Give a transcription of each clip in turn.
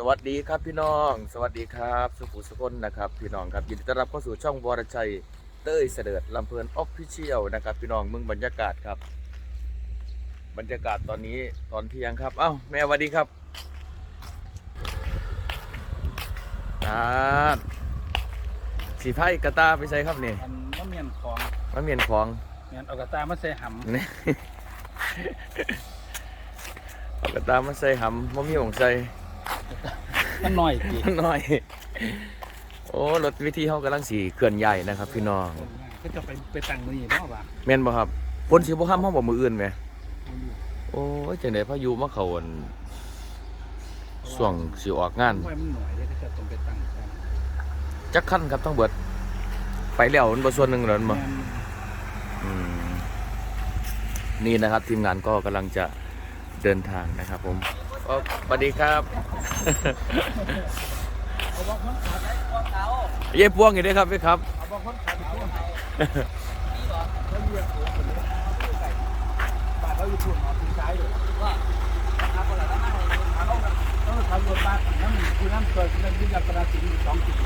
สวัสดีครับพี่น้อง สวัสดีครับ สุขุสุคนนะครับพี่น้องครับยินดีต้อนรับเข้าสู่ช่องวรชัยเต้ยเสด็จลำเพลินออฟฟิเชียลนะครับ พี่น้องเมืองบรรยากาศครับ บรรยากาศตอนนี้ตอนเที่ยงครับเอ้าแม่สวัสดีครับอ่าสีไพ่กระตาไปใส่ครับนี่อันมะเมียนของมะเมียนของเมียนเอากระตามาใส่หนี่เอากระตามาใส่หำมะมีของใส่ำ มันหน่อยจีหน่อย โอ้รถวิธีเขากำลังสีเคลื่อนใหญ่นะครับ พี่น้องก็จะไปไปตั้งมือนี่เนาะว่ะแม่นบ่ครับคนสิบ่ห้ามห้องบ่มืออื่นไหมโอ้ยจังได๋พายุมาเข้าอั่นช่วงสิออกงานไว้มันหน่อยเลยก็จะต้องไปตั้งก่อนจักคันครับต้องเบิด ไปแล้วมันบ่ส่วนหนึงแล้วมันบ่แม่นอืมนี่นะครับทีมงานก็กำลังจะเดินทางนะครับผมอ๋อ สวัสดีครับเอาบอกคนขาดได้บอกเขาเย้พวงอยู่ด้วยครับพี่ครับเอาบอกคนขาดช่วงเขาเรียกตัวคนนี้บาทเขาอยู่ทุ่นหอถึงซ้ายอยู่ว่าครับคนละน้ำมันต้องทำรถบัสน้ำคือน้ำเกิดน้ำยิ่งลักษณะสิ่งสองจุด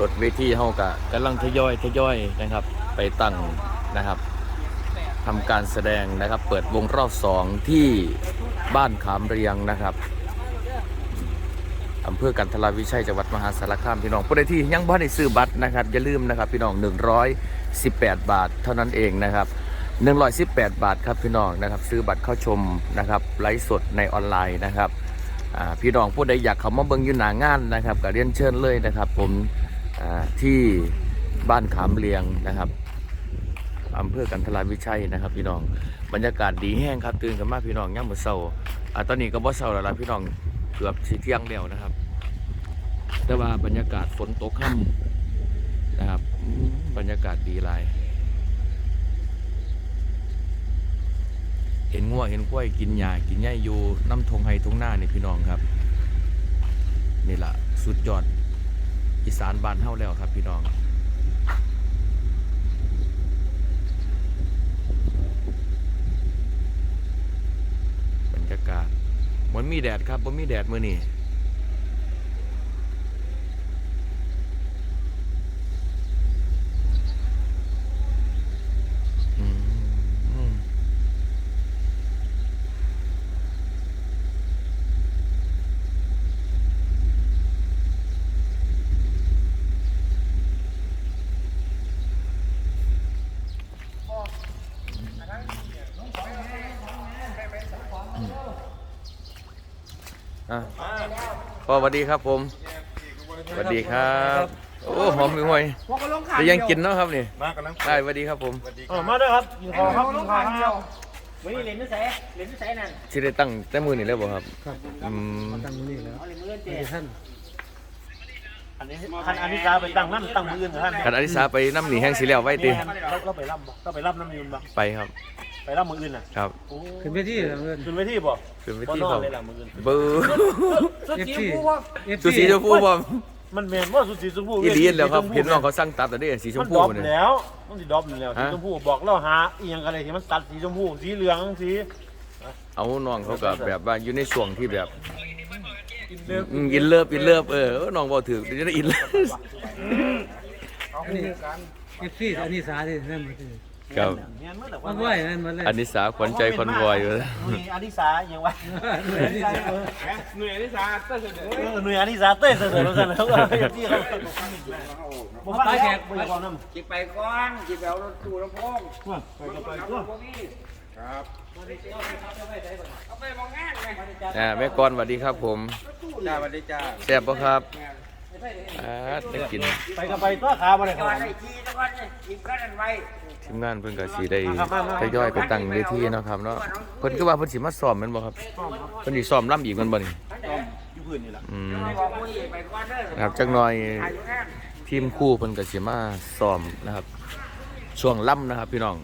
รถเวทีเฮากะกำลังทยอยทยอยนะครับ ไปตั้งนะครับทำการแสดงนะครับ เปิดวงรอบสองที่บ้านขามเรียงนะครับอำเภอกันทราวิชัยจังหวัดมหาสารคามพี่น้องผู้ใดที่ยังบ่ได้ซื้อบัตรนะครับอย่าลืมนะครับพี่น้อง 118 บาทเท่านั้นเองนะครับ 118 บาทครับพี่น้องนะครับ ซื้อบัตรเข้าชมนะครับไลฟ์สดในออนไลน์นะครับพี่น้องผู้ใดอยากเข้ามาเบิ่งอยู่หนางานนะครับก็เรียนเชิญเลยนะครับ ผม ที่บ้านขามเรียงนะครับอำเภอกันทราวิชัยนะครับ พี่น้องบรรยากาศดีแห้งครับตื่นกันมาพี่น้องย่ามมือเช้าอ่าตอนนี้ก็บ่เช้าแล้วล่ะพี่น้องเกือบสิเที่ยงแล้วนะครับ แต่ว่าบรรยากาศฝนตกค่ำนะครับ บรรยากาศดีหลายเห็นงัวเห็นกล้วยกินหญ้ากินหญ้าอยู่น้ำทงไฮทงหน้านี่พี่น้องครับ นี่ละสุดยอด อีสานบานเท่าแล้วครับพี่น้องบรรยากาศมันมีแดดครับมันมีแดดมื้อนี้ อะพ่อสวัสดีครับผมสวัสดีครับ โอ้หอมมีหวยจะยังกินเนาะครับนี่มากำลังได้สวัสดีครับผมเออมาด้วยครับยิงคอครับยิงคอครับวันนี้เล่นนิสัยเล่นนิสัยนั่นที่ได้ตั้งแต่มือนี่เลยบ่ครับอืมตั้งมือนี่แล้วเอาเลยมือเจ๊ท่านอันนี้คันอันนี้กาไปตั้งนั่นตั้งมืออื่นท่านกันอธิสาไปน้ำหนีแห้งสีแล้วไว้ติเราเราไปรับบ่เราไปรับน้ำยืนบ่ไปครับ ไปรับมืออื่นน่ะครับโอ้ขึ้นไปที่เงิน ขึ้นไปที่บ่ขึ้นไปบ่ที่นอเขานเลยล่ะมืออื่นเบูเอฟซีเอฟสุสีชมพูบ่มันแม่นว่าสุดสีชมพูอีหลีนแล้วครับเห็นน้องเขาสั่งตัดแต่ได้สีชมัมนพูดรอปเนี่ย แล้วมันสิดรอปแล้วสีฮะ ชมพูบอกเราหาอีหยังอะไรที่มันตัดสีชมพูสีเหลืองสีเอาน้องเขาก็แบบว่าอยู่ในช่วงที่แบบอืมอินเลิฟอินเลิฟเออเออน้องบอกถือเดี๋ยวนี้อินเลิฟอันนี้เอฟซีอันนี้สาที่นั่นมาที่ ครับแม่นเมื่อแต่มันไหวนั่นมันเลยอันนี้สาขวัญใจคนวอยอยู่นี่อันนี้สายังวะหน่วยนิสัยเต้ยเสด็จเออหน่วยอันนี้สาเต้ยเสนอแล้วกันแล้วก็ที่เขาบ่ฟังแขกบ่ยอมนำจิบไปก่อนจิบไปเอารถตู้ลำโพงไปก็ไปเอาก็พวกนี้ครับเอาไปมองงานไงอ่าแม่กรสวัสดีครับผม จ้าสวัสดีจ้า แซ่บปะครับ อ่าได้กินไปก็ไปตัวขาบ่ได้จคอรัดบไอ้ทีตะวันนี่จิบกันไว้ทีมงานเพิ่นก็สิได้ทยอยไปตั้งเวทีเนาะครับเนาะเพิ่นก็ว่าเพิ่นสิมาซ้อมแม่นบ่ครับเพิ่นสิซ้อมล่ำอีกแม่นบ่นี่อยู่พื้นนี่ล่ะอืมบอกผู้นี้ไปก่อนเด้อนะครับจักหน่อยอายุงานทีมคู่เพิ่นก็สิมาซ้อมนะครับ ช่วงล่ำนะครับ พี่น้อง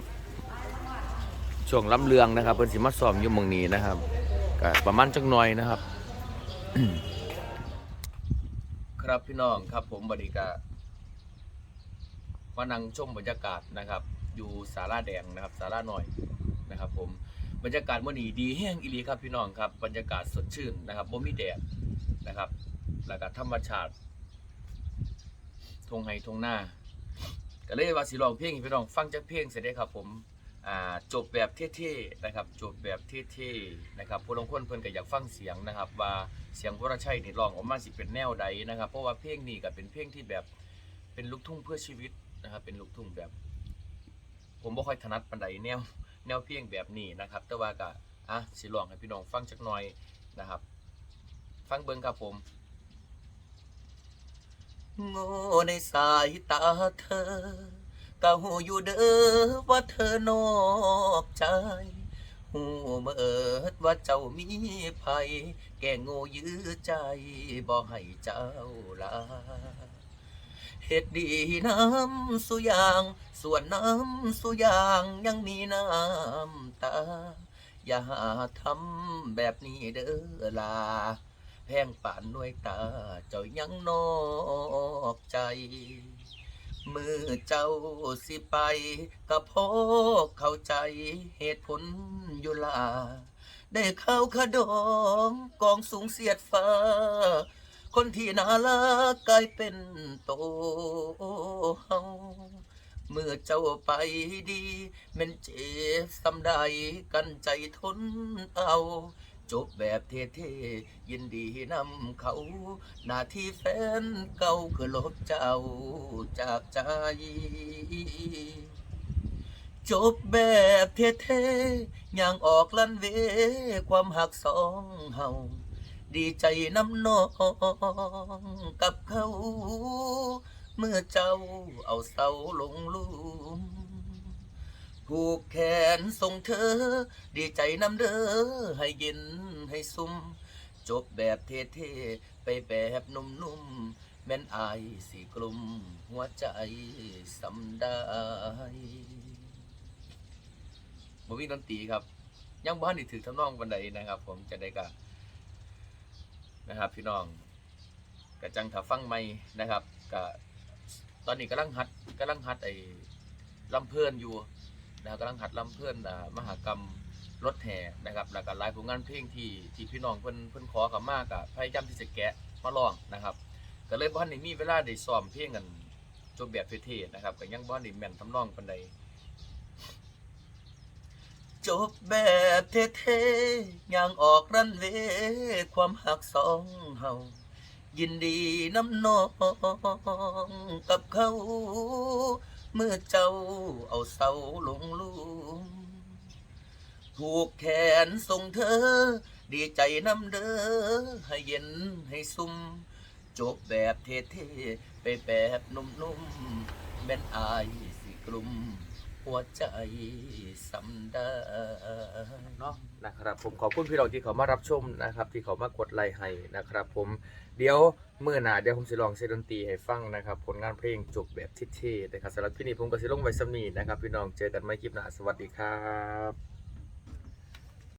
ช่วงล่ำเรืองนะครับเพิ่นสิมาซ้อมอยู่หม่องนี้นะครับก็ประมาณจักหน่อยนะครับ ครับพี่น้องครับผมบดีก็มานั่งชมบรรยากาศนะครับ อยู่สาราแดงนะครับสาราหน่อยนะครับ ผมบรรยากาศวันนี้ดีแห้งอีหลีครับพี่น้องครับบรรยากาศสดชื่นนะครับบ่มีแดดนะครับแล้วก็ธรรมชาติทงไห้ทงหน้าก็เลยว่าสิลองเพลงพี่น้องฟังจากเพลงเสร็จได้ครับผม จบแบบเท่ๆนะครับจบแบบเท่ๆนะครับผู้ลงคนเพิ่นก็อยากฟังเสียงนะครับ ว่าเสียงวรชัยนี่ร้องออกมาสิเป็นแนวใดนะครับ เพราะว่าเพลงนี้ก็เป็นเพลงที่แบบเป็นลูกทุ่งเพื่อชีวิตนะครับเป็นลูกทุ่งแบบ ผมบ่ค่อยถนัดปานใดแนวแนวเพลงแบบนี้นะครับ แต่ว่าก็อะสิลองให้พี่น้องฟังจักหน่อยนะครับ ฟังเบิ่งครับผมโง่ในสายตาเธอ ก็หูอยู่เด้อว่าเธอนอกใจหูเมิดว่าเจ้ามีภัยแก่โง่ยื้อใจบ่ให้เจ้าลาเหตุดีน้ำสุยาง ส่วนน้ำสุยางยังมีน้ำตา อย่าหาทำแบบนี้เด้อลาแพงป่านนวยตา เจ้ายังนอกใจ มือเจ้าสิไปก็พอเข้าใจเหตุผลอยู่ลา ได้เข้าขดองกองสูงเสียดฟ้า คนที่น่ารักกลายเป็นโตเฮาเมื่อเจ้าไปดีแมันเจ็บสำใดกันใจทนเอา จบแบบเท่ๆยินดีนำเขา หน้าที่แฟนเก่าคือลบเจ้าจากใจ จบแบบเท่ๆย่างออกลันเว ความหักสองเฮาดีใจน้ำน้องกับเขา เมื่อเจ้าเอาเสาลงลุม ผูกแขนส่งเธอ ดีใจน้ำเด้อให้เย็นให้ซุ่มจบแบบเท่ๆ ไปแบบนุ่มๆ แม่นอายสีกลุ่มหัวใจสำได้บ่มีดนตรีครับ ยังบ้านนี่ถือทำนองบันไดนะครับ ผมจะได้กะนะครับ พี่น้องกะจังถ้าฟังไม่นะครับกะตอนนี้กำลังหัดกำลังหัดไอ้ลำเพลินอยู่ นะครับกำลังหัดลำเพื่อนมหากรรมรถแห่นะครับแล้วก็หลายผลงานเพลงที่ที่พี่น้องเพิ่นเพิ่นขอกับมากอะพยายามที่จะแกะมาลองนะครับก็เลยบ่ทันได้มีเวลาได้ซ้อมเพลงกันจบแบบเท่ๆนะครับก็ยังบ่ทันได้แม่นทำนองปานใดจบแบบเท่ๆย่างออกรันเวความหักสองเฮายินดีน้ำน้องกับเขา เมื่อเจ้าเอาเสาลงลุมผูกแขนส่งเธอ ดีใจน้ำเด้อให้เย็นให้ซุ่มจบแบบเท่ๆไปแบบนุ่มๆแม่นอายสิกลุ่ม หัวใจสำได้ เนาะนะครับผมขอบคุณพี่น้องที่เขามารับชมนะครับ ที่เขามากดไลค์ให้นะครับ ผมเดี๋ยวเมื่อหน้าเดี๋ยวผมจะลองเซตดนตรีให้ฟังนะครับ ผลงานเพลงจบแบบเท่ๆนะครับสำหรับที่นี่ผมก็จะลงไว้สำนีนะครับ พี่น้องเจอกันไม่คลิปหน้าสวัสดีครับ